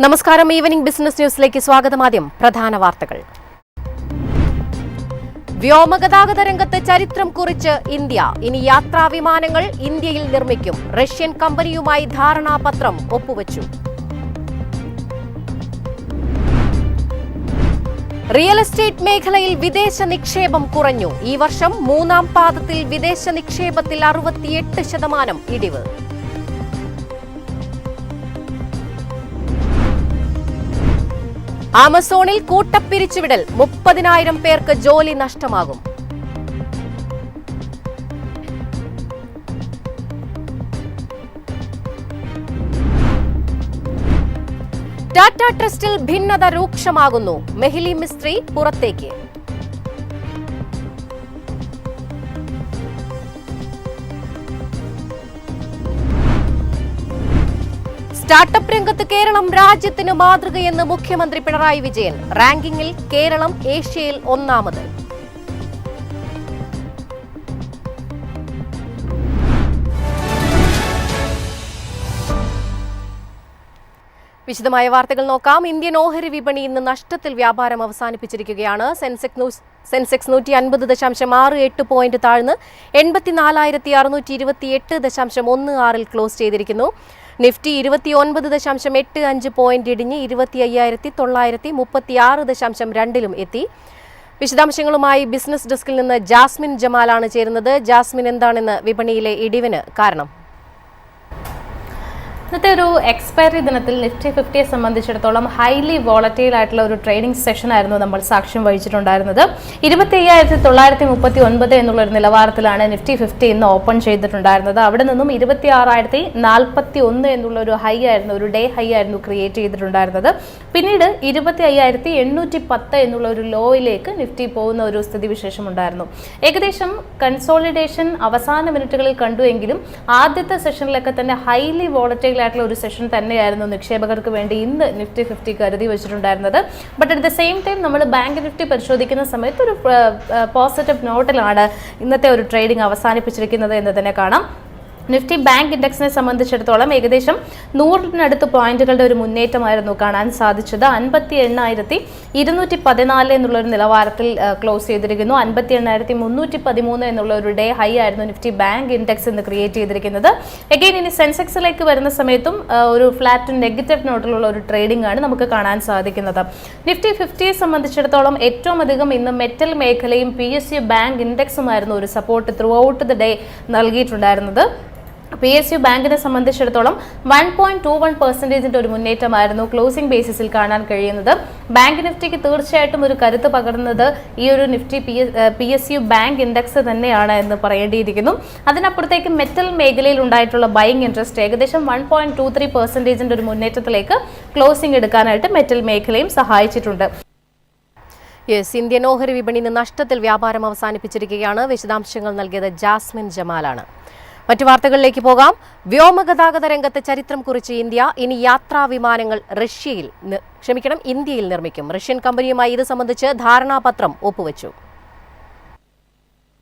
നമസ്കാരം evening business ന്യൂസിലേക്ക് സ്വാഗതം. ആദ്യം പ്രധാന വാർത്തകൾ. വ്യോമഗതാഗത രംഗത്ത് ചരിത്രം കുറിച്ച് ഇന്ത്യ. ഇനി യാത്രാ വിമാനങ്ങൾ ഇന്ത്യയിൽ നിർമ്മിക്കും. റഷ്യൻ കമ്പനിയുമായി ധാരണാപത്രം ഒപ്പുവച്ചു. റിയൽ എസ്റ്റേറ്റ് മേഖലയിൽ വിദേശ നിക്ഷേപം കുറഞ്ഞു. ഈ വർഷം മൂന്നാം പാദത്തിൽ വിദേശ നിക്ഷേപത്തിൽ അറുപത്തിയെട്ട് ശതമാനം ഇടിവ്. ആമസോണിൽ കൂട്ടപ്പിരിച്ചുവിടൽ മുപ്പതിനായിരം പേർക്ക് ജോലി നഷ്ടമാകും. ടാറ്റ ട്രസ്റ്റിൽ ഭിന്നത രൂക്ഷമാകുന്നു. മെഹിലി മിസ്ത്രി പുറത്തേക്ക്. സ്റ്റാർട്ടപ്പ് രംഗത്ത് കേരളം രാജ്യത്തിന് മാതൃകയെന്ന് മുഖ്യമന്ത്രി പിണറായി വിജയൻ. റാങ്കിങ്ങിൽ കേരളം ഏഷ്യയിൽ ഒന്നാമത്. വിശദമായ വാർത്തകൾ നോക്കാം. ഇന്ത്യൻ ഓഹരി വിപണി ഇന്ന് നഷ്ടത്തിൽ വ്യാപാരം അവസാനിപ്പിച്ചിരിക്കുകയാണ്. സെൻസെക്സ് സെൻസെക്സ് നൂറ്റി അൻപത് ദശാംശം ആറ് എട്ട് പോയിന്റ് താഴ്ന്ന് എൺപത്തിനാലായിരത്തി അറുന്നൂറ്റി ഇരുപത്തി എട്ട് ദശാംശം ഒന്ന് ആറിൽ ക്ലോസ് ചെയ്തിരിക്കുന്നു. നിഫ്റ്റി ഇരുപത്തി ഒൻപത് ദശാംശം എട്ട് അഞ്ച് പോയിന്റ് ഇടിഞ്ഞ് ഇരുപത്തി അയ്യായിരത്തി തൊള്ളായിരത്തി മുപ്പത്തി ആറ് ദശാംശം രണ്ടിലും എത്തി. വിശദാംശങ്ങളുമായി ബിസിനസ് ഡെസ്കിൽ നിന്ന് ജാസ്മിൻ ജമാലാണ് ചേരുന്നത്. ജാസ്മിൻ എന്താണെന്ന് വിപണിയിലെ ഇടിവിന് കാരണം? ഇന്നത്തെ ഒരു എക്സ്പയറി ദിനത്തിൽ നിഫ്റ്റി ഫിഫ്റ്റിയെ സംബന്ധിച്ചിടത്തോളം ഹൈലി വോളറ്റൈൽ ആയിട്ടുള്ള ഒരു ട്രേഡിംഗ് സെഷൻ ആയിരുന്നു നമ്മൾ സാക്ഷ്യം വഹിച്ചിട്ടുണ്ടായിരുന്നത്. ഇരുപത്തി അയ്യായിരത്തി തൊള്ളായിരത്തി മുപ്പത്തി ഒൻപത് എന്നുള്ള ഒരു നിലവാരത്തിലാണ് നിഫ്റ്റി ഫിഫ്റ്റി ഇന്ന് ഓപ്പൺ ചെയ്തിട്ടുണ്ടായിരുന്നത്. അവിടെ നിന്നും ഇരുപത്തി ആറായിരത്തി നാൽപ്പത്തി ഒന്ന് എന്നുള്ള ഒരു ഹൈ ആയിരുന്നു ഒരു ഡേ ഹൈ ആയിരുന്നു ക്രിയേറ്റ് ചെയ്തിട്ടുണ്ടായിരുന്നത്. പിന്നീട് ഇരുപത്തി അയ്യായിരത്തി എണ്ണൂറ്റി പത്ത് എന്നുള്ള ഒരു ലോയിലേക്ക് നിഫ്റ്റി പോകുന്ന ഒരു സ്ഥിതിവിശേഷം ഉണ്ടായിരുന്നു ഏകദേശം കൺസോളിഡേഷൻ അവസാന മിനിറ്റുകളിൽ കണ്ടുവെങ്കിലും ആദ്യത്തെ സെഷനിലൊക്കെ തന്നെ ഹൈലി വോളറ്റൈൽ ആയിട്ടുള്ള ഒരു സെഷൻ തന്നെയായിരുന്നു നിക്ഷേപകർക്ക് വേണ്ടി ഇന്ന് നിഫ്റ്റി ഫിഫ്റ്റി കരുതി വെച്ചിട്ടുണ്ടായിരുന്നത്. But at the same time നമ്മൾ ബാങ്ക് നിഫ്റ്റി പരിശോധിക്കുന്ന സമയത്ത് ഒരു പോസിറ്റീവ് നോട്ടിലാണ് ഇന്നത്തെ ഒരു ട്രേഡിംഗ് അവസാനിപ്പിച്ചിരിക്കുന്നത് എന്ന് തന്നെ കാണാം. നിഫ്റ്റി ബാങ്ക് ഇൻഡെക്സിനെ സംബന്ധിച്ചിടത്തോളം ഏകദേശം നൂറിനടുത്ത് പോയിന്റുകളുടെ ഒരു മുന്നേറ്റമായിരുന്നു കാണാൻ സാധിച്ചത്. അൻപത്തി എണ്ണായിരത്തി ഇരുന്നൂറ്റി പതിനാല് എന്നുള്ള ഒരു നിലവാരത്തിൽ ക്ലോസ് ചെയ്തിരിക്കുന്നു. അൻപത്തി എണ്ണായിരത്തി മുന്നൂറ്റി പതിമൂന്ന് എന്നുള്ള ഒരു ഡേ ഹൈ ആയിരുന്നു നിഫ്റ്റി ബാങ്ക് ഇൻഡെക്സ് എന്ന് ക്രിയേറ്റ് ചെയ്തിരിക്കുന്നത്. എഗെയിൻ ഇനി സെൻസെക്സിലേക്ക് വരുന്ന സമയത്തും ഒരു ഫ്ലാറ്റ് നെഗറ്റീവ് നോട്ടിലുള്ള ഒരു ട്രേഡിംഗ് ആണ് നമുക്ക് കാണാൻ സാധിക്കുന്നത്. നിഫ്റ്റി ഫിഫ്റ്റിയെ സംബന്ധിച്ചിടത്തോളം ഏറ്റവും അധികം ഇന്ന് മെറ്റൽ മേഖലയും പി എസ് സി ബാങ്ക് ഇൻഡെക്സുമായിരുന്നു ഒരു support throughout the day നൽകിയിട്ടുണ്ടായിരുന്നത്. പി എസ് യു ബാങ്കിനെ സംബന്ധിച്ചിടത്തോളം വൺ പോയിന്റ് ടു വൺ പെർസെന്റേജിന്റെ ഒരു മുന്നേറ്റമായിരുന്നു ക്ലോസിംഗ് ബേസിസിൽ കാണാൻ കഴിയുന്നത്. ബാങ്ക് നിഫ്റ്റിക്ക് തീർച്ചയായിട്ടും ഒരു കരുത്ത് പകർന്നത് ഈ ഒരു Nifty P S U bank index തന്നെയാണ് എന്ന് പറയേണ്ടിയിരിക്കുന്നു. അതിനപ്പുറത്തേക്ക് മെറ്റൽ മേഖലയിൽ ഉണ്ടായിട്ടുള്ള ബൈങ് ഇൻട്രസ്റ്റ് ഏകദേശം വൺ പോയിന്റ് ടു ത്രീ പെർസെന്റേജിന്റെ ഒരു മുന്നേറ്റത്തിലേക്ക് ക്ലോസിംഗ് എടുക്കാനായിട്ട് മെറ്റൽ മേഖലയും സഹായിച്ചിട്ടുണ്ട്. യെസ് ഇന്ത്യൻ ഓഹരി വിപണി ഇന്ന് നഷ്ടത്തിൽ വ്യാപാരം അവസാനിപ്പിച്ചിരിക്കുകയാണ്. വിശദാംശങ്ങൾ നൽകിയത് ജാസ്മിൻ ജമാലാണ്. മറ്റു വാർത്തകളിലേക്ക് പോകാം. വ്യോമഗതാഗത രംഗത്ത് ചരിത്രം കുറിച്ച് ഇന്ത്യ ഇനി യാത്രാ വിമാനങ്ങൾ റഷ്യയിൽ ക്ഷമിക്കണം ഇന്ത്യയിൽ നിർമ്മിക്കും. റഷ്യൻ കമ്പനിയുമായി ഇത് സംബന്ധിച്ച് ധാരണാപത്രം ഒപ്പുവച്ചു.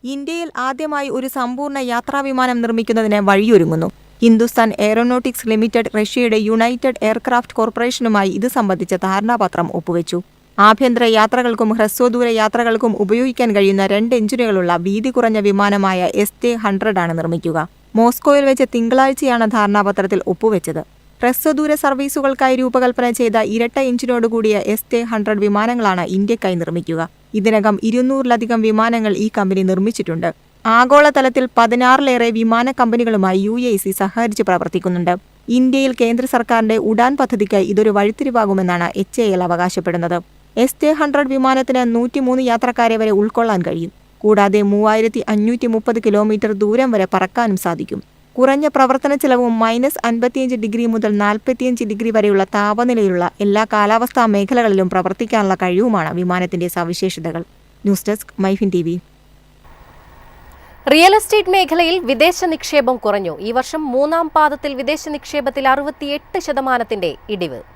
ഇന്ത്യയിൽ ആദ്യമായി ഒരു സമ്പൂർണ യാത്രാ വിമാനം നിർമ്മിക്കുന്നതിന് വഴിയൊരുങ്ങുന്നു. ഹിന്ദുസ്ഥാൻ എയറോനോട്ടിക്സ് ലിമിറ്റഡ് റഷ്യയുടെ യുണൈറ്റഡ് എയർക്രാഫ്റ്റ് കോർപ്പറേഷനുമായി ഇത് സംബന്ധിച്ച ധാരണാപത്രം ഒപ്പുവെച്ചു. ആഭ്യന്തര യാത്രകൾക്കും ഹ്രസ്വദൂര യാത്രകൾക്കും ഉപയോഗിക്കാൻ കഴിയുന്ന രണ്ട് എഞ്ചിനുകളുള്ള വീതി കുറഞ്ഞ വിമാനമായ എസ് ടെ ഹൺഡ്രഡ് ആണ് നിർമ്മിക്കുക. മോസ്കോയിൽ വെച്ച് തിങ്കളാഴ്ചയാണ് ധാരണാപത്രത്തിൽ ഒപ്പുവെച്ചത്. ഹ്രസ്വദൂര സർവീസുകൾക്കായി രൂപകൽപ്പന ചെയ്ത ഇരട്ട എഞ്ചിനോടുകൂടിയ എസ് ടെ ഹൺഡ്രഡ് വിമാനങ്ങളാണ് ഇന്ത്യക്കായി നിർമ്മിക്കുക. ഇതിനകം ഇരുന്നൂറിലധികം വിമാനങ്ങൾ ഈ കമ്പനി നിർമ്മിച്ചിട്ടുണ്ട്. ആഗോളതലത്തിൽ പതിനാറിലേറെ വിമാന കമ്പനികളുമായി യു എ സി സഹകരിച്ച് പ്രവർത്തിക്കുന്നുണ്ട്. ഇന്ത്യയിൽ കേന്ദ്ര സർക്കാരിന്റെ ഉഡാൻ പദ്ധതിക്കായി ഇതൊരു വഴിത്തിരിവാകുമെന്നാണ് എച്ച് എ എൽ അവകാശപ്പെടുന്നത്. എസ് തെ ഹൺഡ്രഡ് വിമാനത്തിന് നൂറ്റിമൂന്ന് യാത്രക്കാരെ വരെ ഉൾക്കൊള്ളാൻ കഴിയും. കൂടാതെ മൂവായിരത്തി അഞ്ഞൂറ്റി മുപ്പത് കിലോമീറ്റർ ദൂരം വരെ പറക്കാനും സാധിക്കും. കുറഞ്ഞ പ്രവർത്തന ചെലവും മൈനസ് അൻപത്തിയഞ്ച് ഡിഗ്രി മുതൽ നാൽപ്പത്തിയഞ്ച് ഡിഗ്രി വരെയുള്ള താപനിലയിലുള്ള എല്ലാ കാലാവസ്ഥാ മേഖലകളിലും പ്രവർത്തിക്കാനുള്ള കഴിവുമാണ് വിമാനത്തിന്റെ സവിശേഷതകൾ. News desk MyFin T V. Real estate മേഖലയിൽ വിദേശ നിക്ഷേപം കുറഞ്ഞു. ഈ വർഷം മൂന്നാം പാദത്തിൽ വിദേശ നിക്ഷേപത്തിൽ അറുപത്തിയെട്ട് ശതമാനത്തിന്റെ ഇടിവ്.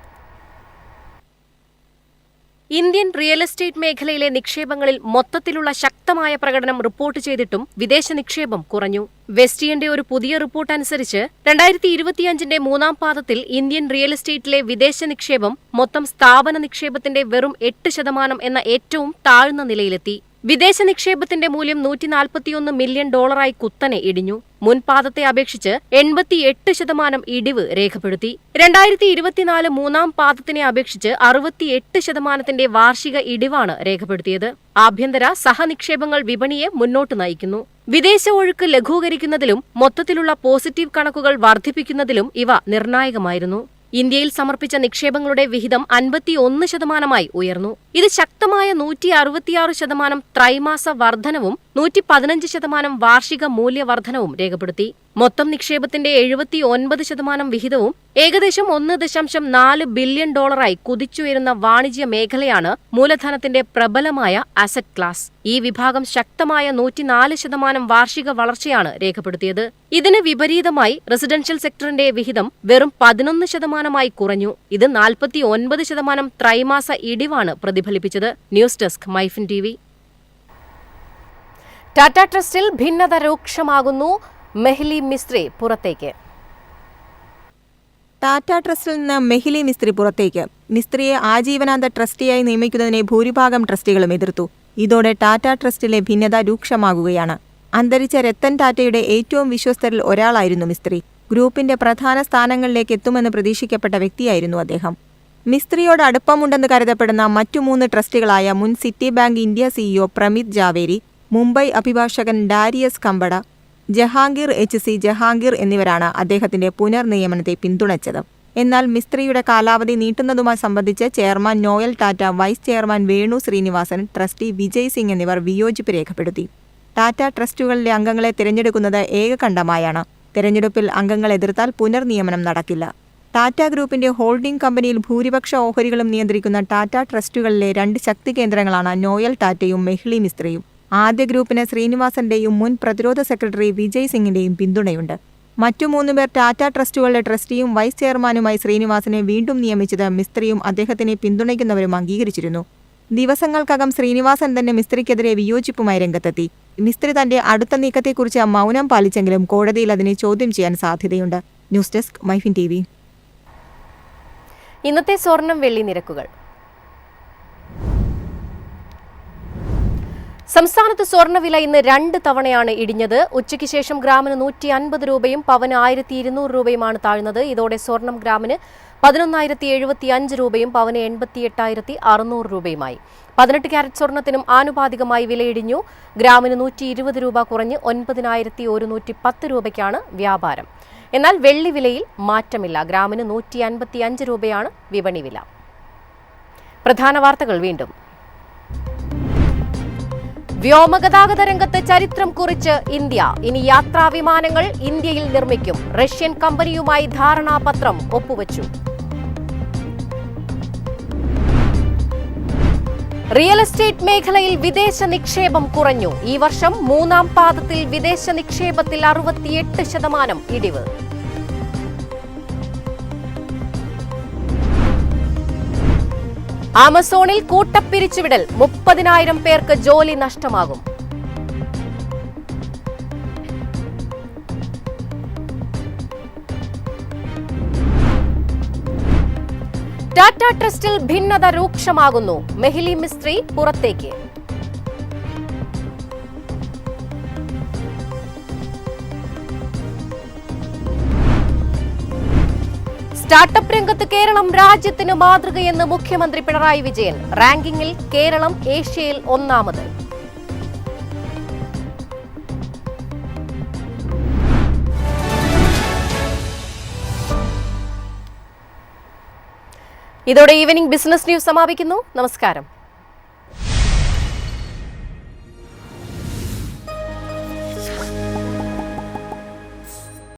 ഇന്ത്യൻ റിയൽ എസ്റ്റേറ്റ് മേഖലയിലെ നിക്ഷേപങ്ങളിൽ മൊത്തത്തിലുള്ള ശക്തമായ പ്രകടനം റിപ്പോർട്ട് ചെയ്തിട്ടും വിദേശ നിക്ഷേപം കുറഞ്ഞു. വെസ്റ്റിയന്റെ ഒരു പുതിയ റിപ്പോർട്ട് അനുസരിച്ച് രണ്ടായിരത്തി ഇരുപത്തിയഞ്ചിന്റെ മൂന്നാം പാദത്തിൽ ഇന്ത്യൻ റിയൽ എസ്റ്റേറ്റിലെ വിദേശ നിക്ഷേപം മൊത്തം സ്ഥാപന നിക്ഷേപത്തിന്റെ വെറും എട്ട് ശതമാനം എന്ന ഏറ്റവും താഴ്ന്ന നിലയിലെത്തി. വിദേശ നിക്ഷേപത്തിന്റെ മൂല്യം നൂറ്റി നാൽപ്പത്തിയൊന്ന് മില്യൺ ഡോളറായി കുത്തനെ ഇടിഞ്ഞു. മുൻപാദത്തെ അപേക്ഷിച്ച് എൺപത്തിയെട്ട് ശതമാനം ഇടിവ് രേഖപ്പെടുത്തി. രണ്ടായിരത്തി ഇരുപത്തിനാല് മൂന്നാം പാദത്തിനെ അപേക്ഷിച്ച് അറുപത്തിയെട്ട് ശതമാനത്തിന്റെ വാർഷിക ഇടിവാണ് രേഖപ്പെടുത്തിയത്. ആഭ്യന്തര സഹനിക്ഷേപങ്ങൾ വിപണിയെ മുന്നോട്ട് നയിക്കുന്നു. വിദേശ ഒഴുക്ക് ലഘൂകരിക്കുന്നതിലും മൊത്തത്തിലുള്ള പോസിറ്റീവ് കണക്കുകൾ വർദ്ധിപ്പിക്കുന്നതിലും ഇവ നിർണായകമായിരുന്നു. ഇന്ത്യയിൽ സമർപ്പിച്ച നിക്ഷേപങ്ങളുടെ വിഹിതം അൻപത്തിയൊന്ന് ശതമാനമായി ഉയർന്നു. ഇത് ശക്തമായ നൂറ്റി അറുപത്തിയാറ് ശതമാനം ത്രൈമാസ വർധനവും നൂറ്റി പതിനഞ്ച് ശതമാനം വാർഷിക മൂല്യവർധനവും രേഖപ്പെടുത്തി. മൊത്തം നിക്ഷേപത്തിന്റെ എഴുപത്തി ഒൻപത് ശതമാനം വിഹിതവും ഏകദേശം ഒന്ന് ദശാംശം നാല് ബില്യൺ ഡോളറായി കുതിച്ചുയരുന്ന വാണിജ്യ മേഖലയാണ് മൂലധനത്തിന്റെ പ്രബലമായ അസറ്റ് ക്ലാസ് ഈ വിഭാഗം ശക്തമായ നൂറ്റിനാല് ശതമാനം വാർഷിക വളർച്ചയാണ് രേഖപ്പെടുത്തിയത്. ഇതിന് വിപരീതമായി റെസിഡൻഷ്യൽ സെക്ടറിന്റെ വിഹിതം വെറും പതിനൊന്ന് ശതമാനമായി കുറഞ്ഞു. ഇത് നാൽപ്പത്തി ഒൻപത് ശതമാനം ത്രൈമാസ ഇടിവാണ് പ്രതിഫലിപ്പിച്ചത്. News desk MyFin T Tata ട്രസ്റ്റിൽ ഭിന്നത രൂക്ഷമാകുന്നു. മെഹ്ലി മിസ്ത്രി പുറത്തേക്ക്. ടാറ്റ ട്രസ്റ്റിൽ നിന്ന് മെഹിലി മിസ്ത്രി പുറത്തേക്ക്. മിസ്ത്രിയെ ആജീവനാന്ത ട്രസ്റ്റിയായി നിയമിക്കുന്നതിനെ ഭൂരിഭാഗം ട്രസ്റ്റികളും എതിർത്തു. ഇതോടെ ടാറ്റ ട്രസ്റ്റിലെ ഭിന്നത രൂക്ഷമാകുകയാണ്. അന്തരിച്ച രത്തൻ ടാറ്റയുടെ ഏറ്റവും വിശ്വസ്തരിൽ ഒരാളായിരുന്നു മിസ്ത്രി. ഗ്രൂപ്പിന്റെ പ്രധാന സ്ഥാനങ്ങളിലേക്ക് എത്തുമെന്ന് പ്രതീക്ഷിക്കപ്പെട്ട വ്യക്തിയായിരുന്നു അദ്ദേഹം. മിസ്ത്രിയോട് അടുപ്പമുണ്ടെന്ന് കരുതപ്പെടുന്ന മറ്റു മൂന്ന് ട്രസ്റ്റികളായ മുൻ Citibank India CEO Pramit Jhaveri Mumbai അഭിഭാഷകൻ Darius Khambata Jehangir H C Jehangir എന്നിവരാണ് അദ്ദേഹത്തിന്റെ പുനർനിയമനത്തെ പിന്തുണച്ചത്. എന്നാൽ മിസ്ത്രിയുടെ കാലാവധി നീട്ടുന്നതുമായി സംബന്ധിച്ച് chairman Noel Tata vice chairman Venu Srinivasan trustee Vijay Singh എന്നിവർ വിയോജിപ്പ് രേഖപ്പെടുത്തി. ടാറ്റ ട്രസ്റ്റുകളിലെ അംഗങ്ങളെ തിരഞ്ഞെടുക്കുന്നത് ഏകകണ്ഠമായാണ്. തിരഞ്ഞെടുപ്പിൽ അംഗങ്ങൾ എതിർത്താൽ പുനർനിയമനം നടക്കില്ല. ടാറ്റ ഗ്രൂപ്പിന്റെ ഹോൾഡിംഗ് കമ്പനിയിൽ ഭൂരിപക്ഷ ഓഹരികളും നിയന്ത്രിക്കുന്ന ടാറ്റ ട്രസ്റ്റുകളിലെ രണ്ട് ശക്തി കേന്ദ്രങ്ങളാണ് നോയൽ ടാറ്റയും മെഹ്ലി മിസ്ത്രിയും. ആദ്യ ഗ്രൂപ്പിന് ശ്രീനിവാസന്റെയും മുൻ പ്രതിരോധ സെക്രട്ടറി വിജയ് സിംഗിന്റെയും പിന്തുണയുണ്ട്. മറ്റു മൂന്നുപേർ ടാറ്റ ട്രസ്റ്റുകളുടെ ട്രസ്റ്റിയും വൈസ് ചെയർമാനുമായി ശ്രീനിവാസനെ വീണ്ടും നിയമിച്ചത് മിസ്ത്രിയും അദ്ദേഹത്തിനെ പിന്തുണയ്ക്കുന്നവരും അംഗീകരിച്ചിരുന്നു. ദിവസങ്ങൾക്കകം ശ്രീനിവാസൻ തന്നെ മിസ്ത്രിക്കെതിരെ വിയോജിപ്പുമായി രംഗത്തെത്തി. മിസ്ത്രി തന്റെ അടുത്ത നീക്കത്തെക്കുറിച്ച് മൗനം പാലിച്ചെങ്കിലും കോടതിയിൽ അതിനെ ചോദ്യം ചെയ്യാൻ സാധ്യതയുണ്ട്. ന്യൂസ് ഡെസ്ക് മൈഫിൻ ടി ഇന്നത്തെ സ്വർണം വെള്ളി നിരക്കുകൾ. സംസ്ഥാനത്ത് സ്വർണവില ഇന്ന് രണ്ട് തവണയാണ് ഇടിഞ്ഞത്. ഉച്ചയ്ക്ക് ശേഷം ഗ്രാമിന് നൂറ്റി അൻപത് രൂപയും പവന് ആയിരത്തി ഇരുന്നൂറ് രൂപയുമാണ് താഴ്ന്നത്. ഇതോടെ സ്വർണം ഗ്രാമിന് പതിനൊന്നായിരത്തി എഴുപത്തി അഞ്ച് രൂപയും പവന് എൺപത്തി എട്ടായിരത്തി അറുന്നൂറ് രൂപയുമായി. പതിനെട്ട് ക്യാരറ്റ് സ്വർണത്തിനും ആനുപാതികമായി വിലയിടിഞ്ഞു ഗ്രാമിന് നൂറ്റി ഇരുപത് രൂപ കുറഞ്ഞ് ഒൻപതിനായിരത്തി ഒരുന്നൂറ്റി പത്ത് രൂപയ്ക്കാണ് വ്യാപാരം. എന്നാൽ വെള്ളി വിലയിൽ മാറ്റമില്ല. ഗ്രാമിന് നൂറ്റി അൻപത്തി അഞ്ച് രൂപയാണ് വിപണി വില. പ്രധാന വാർത്തകൾ വീണ്ടും. വ്യോമഗതാഗത രംഗത്ത് ചരിത്രം കുറിച്ച് ഇന്ത്യ. ഇനി യാത്രാ വിമാനങ്ങൾ ഇന്ത്യയിൽ നിർമ്മിക്കും. റഷ്യൻ കമ്പനിയുമായി ധാരണാപത്രം ഒപ്പുവച്ചു. റിയൽ എസ്റ്റേറ്റ് മേഖലയിൽ വിദേശ നിക്ഷേപം കുറഞ്ഞു. ഈ വർഷം മൂന്നാം പാദത്തിൽ വിദേശ നിക്ഷേപത്തിൽ അറുപത്തിയെട്ട് ശതമാനം ഇടിവ്. ആമസോണിൽ കൂട്ടപ്പിരിച്ചുവിടൽ മുപ്പതിനായിരം പേർക്ക് ജോലി നഷ്ടമാകും. ടാറ്റ ട്രസ്റ്റിൽ ഭിന്നത രൂക്ഷമാകുന്നു. മെഹിലി മിസ്ത്രി പുറത്തേക്ക്. സ്റ്റാർട്ടപ്പ് രംഗത്ത് കേരളം രാജ്യത്തിന് മാതൃകയെന്ന് മുഖ്യമന്ത്രി പിണറായി വിജയൻ. റാങ്കിങ്ങിൽ കേരളം ഏഷ്യയിൽ ഒന്നാമത്. ഇതോടെ ഈവനിംഗ് ബിസിനസ് ന്യൂസ് സമാപിക്കുന്നു. നമസ്കാരം.